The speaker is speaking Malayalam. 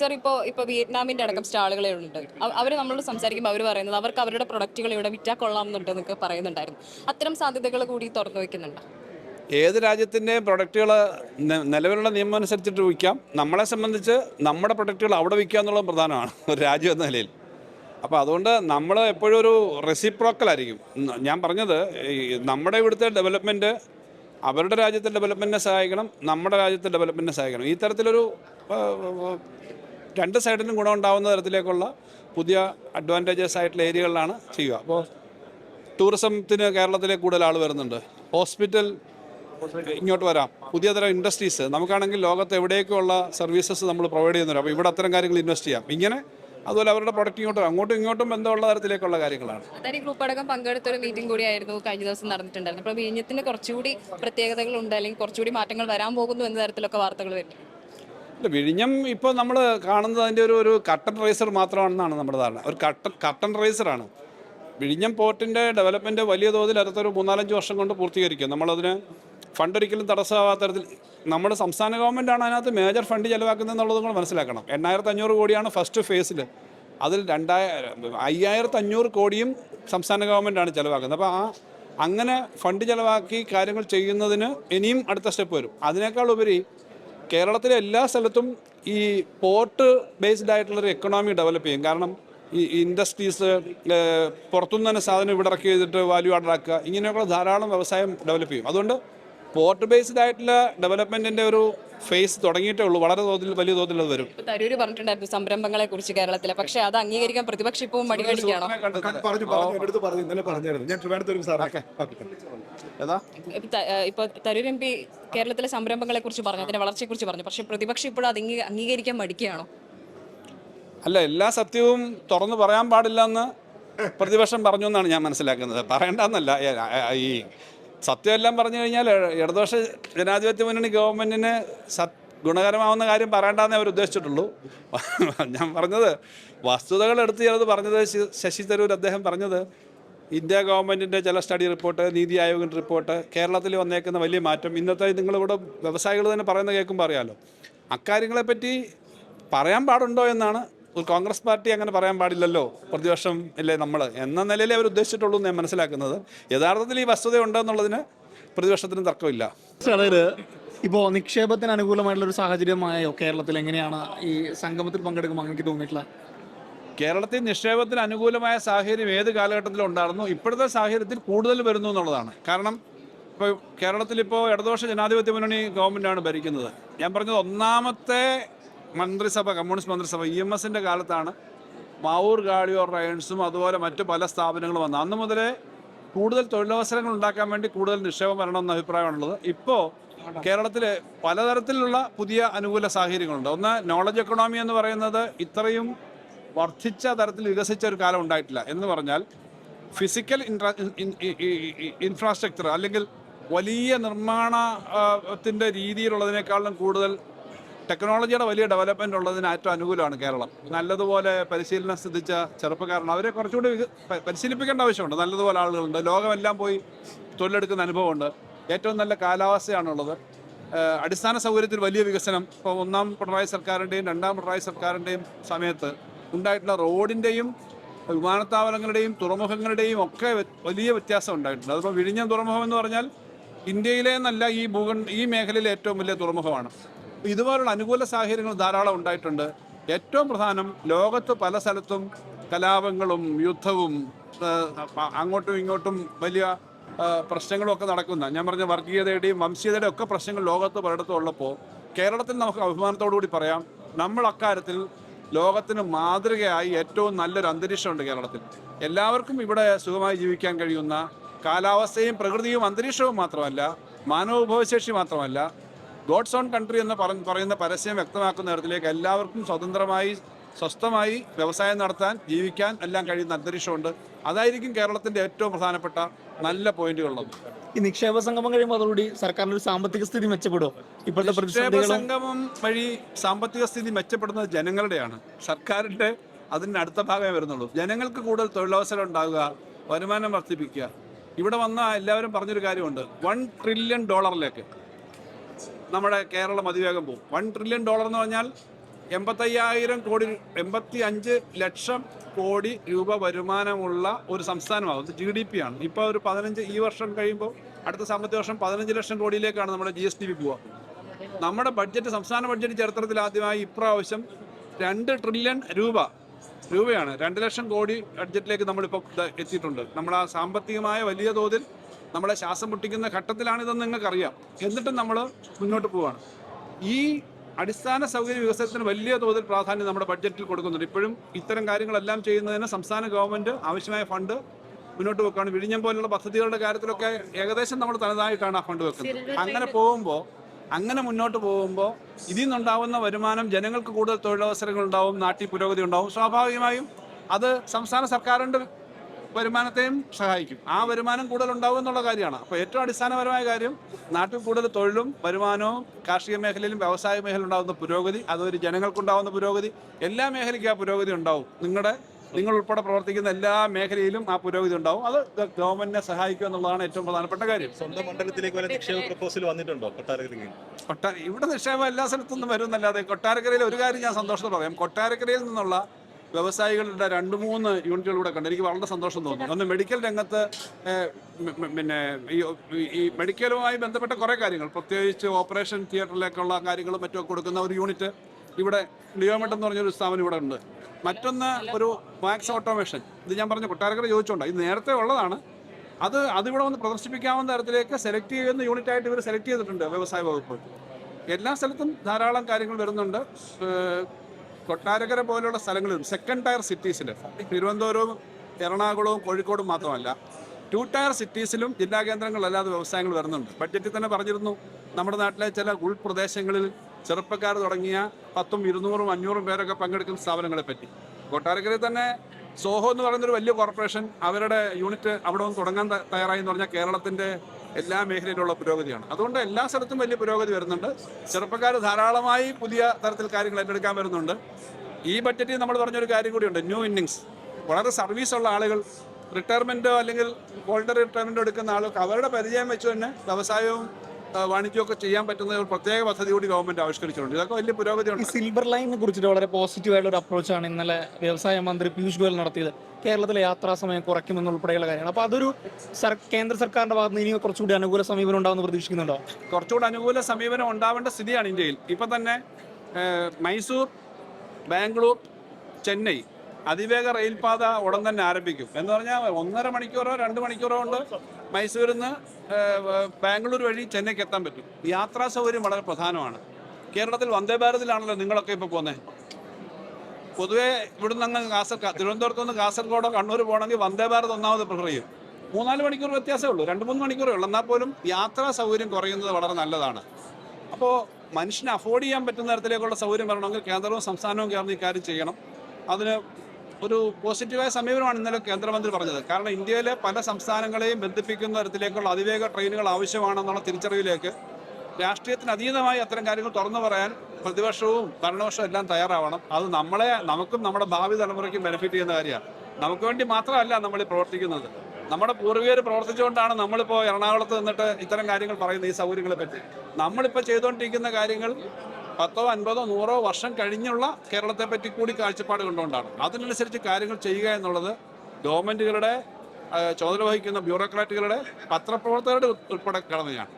സർ ഇപ്പോൾ ഇപ്പോൾ വിയറ്റ്നാമിന്റെ അടക്കം സ്റ്റാളുകളെ ഉണ്ട് അവർ നമ്മളോട് സംസാരിക്കുമ്പോൾ അവർ പറയുന്നത് അവർക്ക് അവരുടെ പ്രൊഡക്റ്റുകൾ ഇവിടെ വിറ്റാ കൊള്ളാമെന്നുണ്ട് എന്നൊക്കെ പറയുന്നുണ്ടായിരുന്നു. അത്തരം സാധ്യതകൾ കൂടി തുറന്നു വയ്ക്കുന്നുണ്ട് ഏത് രാജ്യത്തിന്റെയും പ്രൊഡക്റ്റുകൾ നിലവിലുള്ള നിയമം അനുസരിച്ചിട്ട് വിൽക്കാം. നമ്മളെ സംബന്ധിച്ച് നമ്മുടെ പ്രൊഡക്റ്റുകൾ അവിടെ വിൽക്കുക എന്നുള്ളത് പ്രധാനമാണ്. ഒരു രാജ്യം എന്ന നിലയിൽ. അപ്പോൾ അതുകൊണ്ട് നമ്മൾ എപ്പോഴും ഒരു റെസിപ്രോക്കൽ ആയിരിക്കും ഞാൻ പറഞ്ഞത് നമ്മുടെ ഇവിടുത്തെ ഡെവലപ്മെന്റ് അവരുടെ രാജ്യത്തെ ഡെവലപ്മെന്റിനെ സഹായിക്കണം നമ്മുടെ രാജ്യത്തെ ഡെവലപ്മെന്റിനെ സഹായിക്കണം. ഈ തരത്തിലൊരു രണ്ട് സൈഡിനും ഗുണമുണ്ടാവുന്ന തരത്തിലേക്കുള്ള പുതിയ അഡ്വാന്റേജസ് ആയിട്ടുള്ള ഏരിയകളിലാണ് ചെയ്യുക. അപ്പോൾ ടൂറിസത്തിന് കേരളത്തിലേക്ക് കൂടുതൽ ആൾ വരുന്നുണ്ട്. ഹോസ്പിറ്റൽ ഇങ്ങോട്ട് വരാം. പുതിയ തരം ഇൻഡസ്ട്രീസ് നമുക്കാണെങ്കിൽ ലോകത്ത് എവിടെയൊക്കെയുള്ള സർവീസസ് നമ്മൾ പ്രൊവൈഡ് ചെയ്യുന്നുണ്ട് അപ്പോൾ ഇവിടെ അത്തരം കാര്യങ്ങൾ ഇൻവെസ്റ്റ് ചെയ്യാം. ഇങ്ങനെ അതുപോലെ അവരുടെ പ്രൊഡക്റ്റ് ഇങ്ങോട്ട്. അങ്ങോട്ടും ഇങ്ങോട്ടും ബന്ധമുള്ള തരത്തിലേക്കുള്ള കാര്യങ്ങളാണ്. അതായത് ഗ്രൂപ്പ് അടക്കം പങ്കെടുത്ത ഒരു മീറ്റിംഗ് കൂടിയായിരുന്നു കഴിഞ്ഞ ദിവസം നടന്നിട്ടുണ്ടായിരുന്നു അപ്പോൾ വിഴിഞ്ഞത്തിന് കുറച്ചുകൂടി പ്രത്യേകതകൾ ഉണ്ട് അല്ലെങ്കിൽ കുറച്ചുകൂടി മാറ്റങ്ങൾ വരാൻ പോകുന്നു എന്ന തരത്തിലൊക്കെ വാർത്തകൾ വരുന്നു വിഴിഞ്ഞം ഇപ്പോൾ നമ്മൾ കാണുന്നത് അതിന്റെ ഒരു ഒരു കട്ടൺ റൈസർ മാത്രമാണെന്നാണ് നമ്മുടെ ധാരണ. ഒരു കട്ടൺ കട്ടൺ റൈസറാണ് വിഴിഞ്ഞം പോർട്ടിന്റെ ഡെവലപ്മെന്റ് വലിയ തോതിൽ അടുത്തൊരു മൂന്നാലഞ്ച് വർഷം കൊണ്ട് പൂർത്തീകരിക്കും. നമ്മളതിന് ഫണ്ട് ഒരിക്കലും തടസ്സമാകാത്ത തരത്തിൽ നമ്മുടെ സംസ്ഥാന ഗവൺമെന്റാണ് അതിനകത്ത് മേജർ ഫണ്ട് ചിലവാക്കുന്നത് എന്നുള്ളത് നിങ്ങൾ മനസ്സിലാക്കണം. എണ്ണായിരത്തി അഞ്ഞൂറ് കോടിയാണ് ഫസ്റ്റ് ഫേസിൽ അതിൽ രണ്ടായിരം അയ്യായിരത്തി അഞ്ഞൂറ് കോടിയും സംസ്ഥാന ഗവൺമെന്റാണ് ചിലവാക്കുന്നത്. അപ്പോൾ ആ അങ്ങനെ ഫണ്ട് ചിലവാക്കി കാര്യങ്ങൾ ചെയ്യുന്നതിന് ഇനിയും അടുത്ത സ്റ്റെപ്പ് വരും. അതിനേക്കാൾ ഉപരി കേരളത്തിലെ എല്ലാ സ്ഥലത്തും ഈ പോർട്ട് ബേസ്ഡ് ആയിട്ടുള്ളൊരു എക്കണോമി ഡെവലപ്പ് ചെയ്യും. കാരണം ഈ ഇൻഡസ്ട്രീസ് പുറത്തുനിന്ന് തന്നെ സാധനം ഇവിടെ ഇറക്കി ചെയ്തിട്ട് വാല്യൂ ആഡ് ആക്കുക ഇങ്ങനെയൊക്കെ ധാരാളം വ്യവസായം ഡെവലപ്പ് ചെയ്യും. അതുകൊണ്ട് പോർട്ട് ബേസ്ഡ് ആയിട്ടുള്ള ഡെവലപ്മെന്റിന്റെ ഒരു ഫേസ് തുടങ്ങിയിട്ടേ ഉള്ളൂ. വളരെ തോതിൽ വലിയ തോതിൽ അത് വരും. തരൂര് പറഞ്ഞിട്ടുണ്ടായിരുന്നു സംരംഭങ്ങളെ കുറിച്ച് കേരളത്തിലെ. പക്ഷെ അത് അംഗീകരിക്കാൻ പ്രതിപക്ഷം ഇപ്പോൾ മടികടിക്കുകയാണോ പറഞ്ഞു പറഞ്ഞു. എന്റെ അടുത്ത് പറഞ്ഞു. ഇന്നലെ പറഞ്ഞായിരുന്നു. ഞാൻ ട്രിവാൻഡ്രത്ത് സാറേ ഏതാ? ഇപ്പൊ തരൂർ എം പി കേരളത്തിലെ സംരംഭങ്ങളെ കുറിച്ച് പറഞ്ഞു അതിന്റെ വളർച്ചയെ കുറിച്ച് പറഞ്ഞു. പക്ഷെ പ്രതിപക്ഷം ഇപ്പോഴും അത് അംഗീ- അംഗീകരിക്കാൻ മടിക്കുകയാണോ? അല്ല എല്ലാ സത്യവും തുറന്നു പറയാൻ പാടില്ല എന്ന് പ്രതിപക്ഷം പറഞ്ഞു എന്നാണ് ഞാൻ മനസ്സിലാക്കുന്നത്. പറയണ്ടെന്നല്ല. ഈ സത്യമെല്ലാം പറഞ്ഞു കഴിഞ്ഞാൽ ഇടതുപക്ഷ ജനാധിപത്യ മുന്നണി ഗവൺമെന്റിന് സത് ഗുണകരമാവുന്ന കാര്യം പറയണ്ടെന്നേ അവർ ഉദ്ദേശിച്ചിട്ടുള്ളൂ. ഞാൻ പറഞ്ഞത് വസ്തുതകൾ എടുത്ത് ചിലത് പറഞ്ഞത് ശശി തരൂർ അദ്ദേഹം പറഞ്ഞത് ഇന്ത്യ ഗവൺമെന്റിന്റെ ചില സ്റ്റഡി റിപ്പോർട്ട് നീതി ആയോഗിന്റെ റിപ്പോർട്ട് കേരളത്തിൽ വന്നേക്കുന്ന വലിയ മാറ്റം. ഇന്നത്തെ നിങ്ങളിവിടെ വ്യവസായികൾ തന്നെ പറയുന്നത് കേൾക്കുമ്പോൾ അറിയാമല്ലോ അക്കാര്യങ്ങളെപ്പറ്റി പറയാൻ പാടുണ്ടോ എന്നാണ് ഒരു കോൺഗ്രസ് പാർട്ടി അങ്ങനെ പറയാൻ പാടില്ലല്ലോ? പ്രതിപക്ഷം ഇല്ലേ നമ്മൾ എന്ന നിലയിൽ അവർ ഉദ്ദേശിച്ചിട്ടുള്ളൂ എന്ന് ഞാൻ മനസ്സിലാക്കുന്നത്. യഥാർത്ഥത്തിൽ ഈ വസ്തുത ഉണ്ടെന്നുള്ളതിന് പ്രതിപക്ഷത്തിന് തർക്കമില്ല. ഇപ്പോൾ നിക്ഷേപത്തിന് അനുകൂലമായിട്ടുള്ള ഒരു സാഹചര്യമായോ കേരളത്തിൽ എങ്ങനെയാണ് ഈ സംഗമത്തിൽ പങ്കെടുക്കുമ്പോൾ അങ്ങനെ തോന്നിയിട്ടുള്ളത് കേരളത്തിൽ നിക്ഷേപത്തിന് അനുകൂലമായ സാഹചര്യം ഏത് കാലഘട്ടത്തിലും ഉണ്ടായിരുന്നു? ഇപ്പോഴത്തെ സാഹചര്യത്തിൽ കൂടുതൽ വരുന്നു എന്നുള്ളതാണ്. കാരണം ഇപ്പോൾ കേരളത്തിലിപ്പോൾ ഇടതുപക്ഷ ജനാധിപത്യ മുന്നണി ഗവൺമെന്റാണ് ഭരിക്കുന്നത്. ഞാൻ പറഞ്ഞത് ഒന്നാമത്തെ മന്ത്രിസഭ കമ്മ്യൂണിസ്റ്റ് മന്ത്രിസഭ ഇ എം എസിന്റെ കാലത്താണ് മാവൂർ ഗാഡിയോർ റയൻസും അതുപോലെ മറ്റു പല സ്ഥാപനങ്ങളും വന്നത്. അന്ന് മുതലേ കൂടുതൽ തൊഴിലവസരങ്ങൾ ഉണ്ടാക്കാൻ വേണ്ടി കൂടുതൽ നിക്ഷേപം വരണമെന്ന അഭിപ്രായമാണുള്ളത്. ഇപ്പോൾ കേരളത്തിൽ പലതരത്തിലുള്ള പുതിയ അനുകൂല സാഹചര്യങ്ങളുണ്ട്. ഒന്ന് നോളജ് എക്കണോമി എന്ന് പറയുന്നത് ഇത്രയും വർദ്ധിച്ച തരത്തിൽ വികസിച്ച ഒരു കാലം ഉണ്ടായിട്ടില്ല. എന്ന് പറഞ്ഞാൽ ഫിസിക്കൽ ഇൻഫ്രാസ്ട്രക്ചർ അല്ലെങ്കിൽ വലിയ നിർമ്മാണത്തിന്റെ രീതിയിലുള്ളതിനേക്കാളും കൂടുതൽ ടെക്നോളജിയുടെ വലിയ ഡെവലപ്മെന്റ് ഉള്ളതിന് ഏറ്റവും അനുകൂലമാണ് കേരളം. നല്ലതുപോലെ പരിശീലനം സിദ്ധിച്ച ചെറുപ്പക്കാരാണ് അവരെ കുറച്ചുകൂടി പരിശീലിപ്പിക്കേണ്ട ആവശ്യമുണ്ട്. നല്ലതുപോലെ ആളുകളുണ്ട്. ലോകമെല്ലാം പോയി തൊഴിലെടുക്കുന്ന അനുഭവമുണ്ട്. ഏറ്റവും നല്ല കാലാവസ്ഥയാണുള്ളത്. അടിസ്ഥാന സൗകര്യത്തിൽ വലിയ വികസനം ഇപ്പോൾ ഒന്നാം പിണറായി സർക്കാരിന്റെയും രണ്ടാം പിണറായി സർക്കാരിന്റെയും സമയത്ത് ഉണ്ടായിട്ടുള്ള റോഡിന്റെയും വിമാനത്താവളങ്ങളുടെയും തുറമുഖങ്ങളുടെയും ഒക്കെ വലിയ വ്യത്യാസം ഉണ്ടായിട്ടുണ്ട്. അതിപ്പോൾ വിഴിഞ്ഞം തുറമുഖം എന്ന് പറഞ്ഞാൽ ഇന്ത്യയിലെ എന്നല്ല ഈ ഭൂഖണ്ഡ ഈ മേഖലയിലെ ഏറ്റവും വലിയ തുറമുഖമാണ്. ഇതുപോലുള്ള അനുകൂല സാഹചര്യങ്ങൾ ധാരാളം ഉണ്ടായിട്ടുണ്ട്. ഏറ്റവും പ്രധാനം ലോകത്ത് പല സ്ഥലത്തും കലാപങ്ങളും യുദ്ധവും അങ്ങോട്ടും ഇങ്ങോട്ടും വലിയ പ്രശ്നങ്ങളൊക്കെ നടക്കുന്ന ഞാൻ പറഞ്ഞ വർഗീയതയുടെയും വംശീയതയുടെയും ഒക്കെ പ്രശ്നങ്ങൾ ലോകത്ത് പലയിടത്തും ഉള്ളപ്പോൾ കേരളത്തിൽ നമുക്ക് അഭിമാനത്തോടു കൂടി പറയാം നമ്മൾ അക്കാര്യത്തിൽ ലോകത്തിന് മാതൃകയായി ഏറ്റവും നല്ലൊരു അന്തരീക്ഷമുണ്ട് കേരളത്തിൽ. എല്ലാവർക്കും ഇവിടെ സുഖമായി ജീവിക്കാൻ കഴിയുന്ന കാലാവസ്ഥയും പ്രകൃതിയും അന്തരീക്ഷവും മാത്രമല്ല മാനവവിഭവശേഷി മാത്രമല്ല ഗോഡ്സ് ഓൺ കൺട്രി എന്ന് പറ- പറയുന്ന പരസ്യം വ്യക്തമാക്കുന്ന തരത്തിലേക്ക് എല്ലാവർക്കും സ്വതന്ത്രമായി സ്വസ്ഥമായി വ്യവസായം നടത്താൻ ജീവിക്കാൻ എല്ലാം കഴിയുന്ന അന്തരീക്ഷമുണ്ട്. അതായിരിക്കും കേരളത്തിന്റെ ഏറ്റവും പ്രധാനപ്പെട്ട നല്ല പോയിന്റുകളുള്ളത്. ഈ നിക്ഷേപ സംഗമം കഴിയുമ്പോൾ അതോടുകൂടി സർക്കാരിന്റെ ഒരു സാമ്പത്തിക സ്ഥിതി മെച്ചപ്പെടുമോ ഇപ്പോഴത്തെ നിക്ഷേപ സംഗമം വഴി സാമ്പത്തിക സ്ഥിതി മെച്ചപ്പെടുന്നത് ജനങ്ങളുടെയാണ്. സർക്കാരിന്റെ അതിന്റെ അടുത്ത ഭാഗമേ വരുന്നുള്ളൂ. ജനങ്ങൾക്ക് കൂടുതൽ തൊഴിലവസരം ഉണ്ടാകുക വരുമാനം വർദ്ധിപ്പിക്കുക. ഇവിടെ വന്ന എല്ലാവരും പറഞ്ഞൊരു കാര്യമുണ്ട്. വൺ ട്രില്യൺ ഡോളറിലേക്ക് നമ്മുടെ കേരളം അതിവേഗം പോകും. വൺ ട്രില്യൺ ഡോളർ എന്ന് പറഞ്ഞാൽ എൺപത്തയ്യായിരം കോടി എൺപത്തി അഞ്ച് ലക്ഷം കോടി രൂപ വരുമാനമുള്ള ഒരു സംസ്ഥാനമാകും. ജി ഡി പി ആണ്. ഇപ്പോൾ ഒരു പതിനഞ്ച് ഈ വർഷം കഴിയുമ്പോൾ അടുത്ത സാമ്പത്തിക വർഷം പതിനഞ്ച് ലക്ഷം കോടിയിലേക്കാണ് നമ്മുടെ ജി എസ് ടി പി പോവുക. നമ്മുടെ ബഡ്ജറ്റ് സംസ്ഥാന ബഡ്ജറ്റ് ചരിത്രത്തിൽ ആദ്യമായി ഇപ്രാവശ്യം രണ്ട് ട്രില്യൺ രൂപ രൂപയാണ്. രണ്ട് ലക്ഷം കോടി ബഡ്ജറ്റിലേക്ക് നമ്മളിപ്പോൾ എത്തിയിട്ടുണ്ട്. നമ്മൾ ആ സാമ്പത്തികമായ വലിയ തോതിൽ നമ്മളെ ശ്വാസം മുട്ടിക്കുന്ന ഘട്ടത്തിലാണിതെന്ന് നിങ്ങൾക്കറിയാം. എന്നിട്ടും നമ്മൾ മുന്നോട്ട് പോവാണ്. ഈ അടിസ്ഥാന സൗകര്യ വികസനത്തിന് വലിയ തോതിൽ പ്രാധാന്യം നമ്മുടെ ബഡ്ജറ്റിൽ കൊടുക്കുന്നുണ്ട്. ഇപ്പോഴും ഇത്തരം കാര്യങ്ങളെല്ലാം ചെയ്യുന്നതിന് സംസ്ഥാന ഗവൺമെന്റ് ആവശ്യമായ ഫണ്ട് മുന്നോട്ട് വെക്കുകയാണ്. വിഴിഞ്ഞം പോലുള്ള പദ്ധതികളുടെ കാര്യത്തിലൊക്കെ ഏകദേശം നമ്മൾ തനതായിട്ടാണ് ആ ഫണ്ട് വെക്കുന്നത്. അങ്ങനെ പോകുമ്പോൾ അങ്ങനെ മുന്നോട്ട് പോകുമ്പോൾ ഇതിൽ നിന്നുണ്ടാവുന്ന വരുമാനം ജനങ്ങൾക്ക് കൂടുതൽ തൊഴിലവസരങ്ങൾ ഉണ്ടാവും നാട്ടിൽ പുരോഗതി ഉണ്ടാവും. സ്വാഭാവികമായും അത് സംസ്ഥാന സർക്കാരിന്റെ വരുമാനത്തെയും സഹായിക്കും. ആ വരുമാനം കൂടുതൽ ഉണ്ടാവും എന്നുള്ള കാര്യമാണ്. അപ്പോൾ ഏറ്റവും അടിസ്ഥാനപരമായ കാര്യം നാട്ടിൽ കൂടുതൽ തൊഴിലും വരുമാനവും കാർഷിക മേഖലയിലും വ്യവസായ മേഖലയിലും ഉണ്ടാകുന്ന പുരോഗതി അതൊരു ജനങ്ങൾക്കുണ്ടാകുന്ന പുരോഗതി എല്ലാ മേഖലയ്ക്കും ആ പുരോഗതി ഉണ്ടാവും. നിങ്ങളുടെ നിങ്ങൾ ഉൾപ്പെടെ പ്രവർത്തിക്കുന്ന എല്ലാ മേഖലയിലും ആ പുരോഗതി ഉണ്ടാവും. അത് ഗവൺമെന്റിനെ സഹായിക്കുക എന്നുള്ളതാണ് ഏറ്റവും പ്രധാനപ്പെട്ട കാര്യം. സ്വന്തം മണ്ഡലത്തിലേക്ക് വല്ല നിക്ഷേപ പ്രപ്പോസൽ വന്നിട്ടുണ്ടോ കൊട്ടാരക്കരയിൽ കൊട്ടാര ഇവിടെ നിക്ഷേപം എല്ലാ സ്ഥലത്തുനിന്നും വരുന്നല്ലാതെ കൊട്ടാരക്കരയിൽ ഒരു കാര്യം ഞാൻ സന്തോഷത്തോടെ പറയാം. കൊട്ടാരക്കരയിൽ നിന്നുള്ള വ്യവസായികളുടെ രണ്ട് മൂന്ന് യൂണിറ്റുകൾ ഇവിടെ കണ്ടു എനിക്ക് വളരെ സന്തോഷം തോന്നി. ഒന്ന് മെഡിക്കൽ രംഗത്ത് പിന്നെ ഈ മെഡിക്കലുമായി ബന്ധപ്പെട്ട കുറേ കാര്യങ്ങൾ. പ്രത്യേകിച്ച് ഓപ്പറേഷൻ തിയേറ്ററിലേക്കുള്ള കാര്യങ്ങളും മറ്റും കൊടുക്കുന്ന ഒരു യൂണിറ്റ് ഇവിടെ ലിയോമെട്ട് എന്ന് പറഞ്ഞൊരു സ്ഥാപനം ഇവിടെ ഉണ്ട്. മറ്റൊന്ന് ഒരു വാക്സ് ഓട്ടോമേഷൻ. ഇത് ഞാൻ പറഞ്ഞ കൊട്ടാരക്കര ചോദിച്ചോണ്ട ഇത് നേരത്തെ ഉള്ളതാണ്. അത് അതിവിടെ വന്ന് പ്രദർശിപ്പിക്കാവുന്ന തരത്തിലേക്ക് സെലക്ട് ചെയ്യുന്ന യൂണിറ്റ് ആയിട്ട് ഇവർ സെലക്ട് ചെയ്തിട്ടുണ്ട് വ്യവസായ വകുപ്പ്. എല്ലാ സ്ഥലത്തും ധാരാളം കാര്യങ്ങൾ വരുന്നുണ്ട്. കൊട്ടാരക്കര പോലുള്ള സ്ഥലങ്ങളിൽ സെക്കൻഡ് ടയർ സിറ്റീസിൽ തിരുവനന്തപുരവും എറണാകുളവും കോഴിക്കോടും മാത്രമല്ല ടു ടയർ സിറ്റീസിലും ജില്ലാ കേന്ദ്രങ്ങളിലല്ലാതെ വ്യവസായങ്ങൾ വരുന്നുണ്ട്. ബഡ്ജറ്റിൽ തന്നെ പറഞ്ഞിരുന്നു നമ്മുടെ നാട്ടിലെ ചില ഉൾപ്രദേശങ്ങളിൽ ചെറുപ്പക്കാർ തുടങ്ങിയ പത്തും ഇരുന്നൂറും അഞ്ഞൂറും പേരൊക്കെ പങ്കെടുക്കുന്ന സ്ഥാപനങ്ങളെ പറ്റി കൊട്ടാരക്കരയിൽ തന്നെ സോഹോ എന്ന് പറയുന്നൊരു വലിയ കോർപ്പറേഷൻ അവരുടെ യൂണിറ്റ് അവിടെ ഒന്ന് തുടങ്ങാൻ തയ്യാറായി എന്ന് പറഞ്ഞാൽ കേരളത്തിന്റെ എല്ലാ മേഖലയിലുള്ള പുരോഗതിയാണ്. അതുകൊണ്ട് എല്ലാ സ്ഥലത്തും വലിയ പുരോഗതി വരുന്നുണ്ട്. ചെറുപ്പക്കാർ ധാരാളമായി പുതിയ തരത്തിൽ കാര്യങ്ങൾ ഏറ്റെടുക്കാൻ വരുന്നുണ്ട്. ഈ ബഡ്ജറ്റിൽ നമ്മൾ പറഞ്ഞൊരു കാര്യം കൂടിയുണ്ട്. New innings. വളരെ സർവീസ് ഉള്ള ആളുകൾ റിട്ടയർമെന്റോ അല്ലെങ്കിൽ വോൾട്ടറി റിട്ടയർമെന്റോ എടുക്കുന്ന ആളുകൾക്ക് അവരുടെ പരിചയം വെച്ച് തന്നെ വ്യവസായവും വാണിജ്യമൊക്കെ ചെയ്യാൻ പറ്റുന്ന ഒരു പ്രത്യേക പദ്ധതി കൂടി ഗവൺമെന്റ് ആവിഷ്കരിച്ചിട്ടുണ്ട്. ഇതൊക്കെ വലിയ പുരോഗതിയുണ്ട്. സിൽവർ ലൈനെ കുറിച്ചിട്ട് വളരെ പോസിറ്റീവ് ആയിട്ടുള്ള ഒരു അപ്രോച്ചാണ് ഇന്നലെ വ്യവസായ മന്ത്രി പീയൂഷ് ഗോയൽ നടത്തിയത്. കേരളത്തിലെ യാത്രാ സമയം കുറയ്ക്കുമെന്നുൾപ്പെടെയുള്ള കാര്യങ്ങൾ. അപ്പോൾ അതൊരു കേന്ദ്ര സർക്കാരിന്റെ ഭാഗത്ത് നിന്ന് ഇനി കുറച്ചുകൂടി അനുകൂല സമീപനം ഉണ്ടാവുമെന്ന് പ്രതീക്ഷിക്കുന്നുണ്ടോ? കുറച്ചുകൂടി അനുകൂല സമീപനം ഉണ്ടാവേണ്ട സ്ഥിതിയാണ് ഇന്ത്യയിൽ. ഇപ്പം തന്നെ മൈസൂർ ബാംഗ്ലൂർ ചെന്നൈ അതിവേഗ റെയിൽപാത ഉടൻ തന്നെ ആരംഭിക്കും. എന്ന് പറഞ്ഞാൽ ഒന്നര മണിക്കൂറോ രണ്ട് മണിക്കൂറോ കൊണ്ട് മൈസൂരിൽ നിന്ന് ബാംഗ്ലൂർ വഴി ചെന്നൈക്ക് എത്താൻ പറ്റും. യാത്രാ സൗകര്യം വളരെ പ്രധാനമാണ്. കേരളത്തിൽ വന്ദേ ഭാരതിലാണല്ലോ നിങ്ങളൊക്കെ ഇപ്പോൾ പോകുന്നത് പൊതുവേ ഇവിടുന്ന് അങ്ങ് കാസർഗോഡ് തിരുവനന്തപുരത്ത് നിന്ന് കാസർഗോഡോ കണ്ണൂർ പോകണമെങ്കിൽ വന്ദേ ഭാരത് ഒന്നാമത് പ്രിഫർ ചെയ്യും. മൂന്നാൽ മണിക്കൂർ വ്യത്യാസമേ ഉള്ളൂ. രണ്ട് മൂന്ന് മണിക്കൂറേ ഉള്ളൂ. എന്നാൽ പോലും യാത്രാ സൗകര്യം കുറയുന്നത് വളരെ നല്ലതാണ്. അപ്പോൾ മനുഷ്യനെ അഫോർഡ് ചെയ്യാൻ പറ്റുന്ന തരത്തിലേക്കുള്ള സൗകര്യം വരണമെങ്കിൽ കേന്ദ്രവും സംസ്ഥാനവും ചേർന്ന് ഇക്കാര്യം ചെയ്യണം. അതിന് ഒരു പോസിറ്റീവായ സമീപനമാണ് ഇന്നലെ കേന്ദ്രമന്ത്രി പറഞ്ഞത്. കാരണം ഇന്ത്യയിലെ പല സംസ്ഥാനങ്ങളെയും ബന്ധിപ്പിക്കുന്ന തരത്തിലേക്കുള്ള അതിവേഗ ട്രെയിനുകൾ ആവശ്യമാണെന്നുള്ള തിരിച്ചറിവിലേക്ക് രാഷ്ട്രീയത്തിന് അതീതമായി അത്തരം കാര്യങ്ങൾ തുറന്നു പറയാൻ പ്രതിപക്ഷവും ഭരണപക്ഷവും എല്ലാം തയ്യാറാവണം. അത് നമ്മളെ നമുക്കും നമ്മുടെ ഭാവി തലമുറയ്ക്കും ബെനിഫിറ്റ് ചെയ്യുന്ന കാര്യമാണ്. നമുക്ക് വേണ്ടി മാത്രമല്ല നമ്മൾ പ്രവർത്തിക്കുന്നത്. നമ്മുടെ പൂർവികർ പ്രവർത്തിച്ചുകൊണ്ടാണ് നമ്മളിപ്പോൾ എറണാകുളത്ത് നിന്നിട്ട് ഇത്തരം കാര്യങ്ങൾ പറയുന്നത് ഈ സൗകര്യങ്ങളെ പറ്റി. നമ്മളിപ്പോൾ ചെയ്തുകൊണ്ടിരിക്കുന്ന കാര്യങ്ങൾ പത്തോ അൻപതോ നൂറോ വർഷം കഴിഞ്ഞുള്ള കേരളത്തെ പറ്റി കൂടി കാഴ്ചപ്പാട് കൊണ്ടുകൊണ്ടാണ്. അതിനനുസരിച്ച് കാര്യങ്ങൾ ചെയ്യുക എന്നുള്ളത് ഗവൺമെന്റുകളുടെ ആ, ചുമതല വഹിക്കുന്ന ബ്യൂറോക്രാറ്റുകളുടെ പത്രപ്രവർത്തകരുടെ ഉൾപ്പെടെ കടമയാണ്.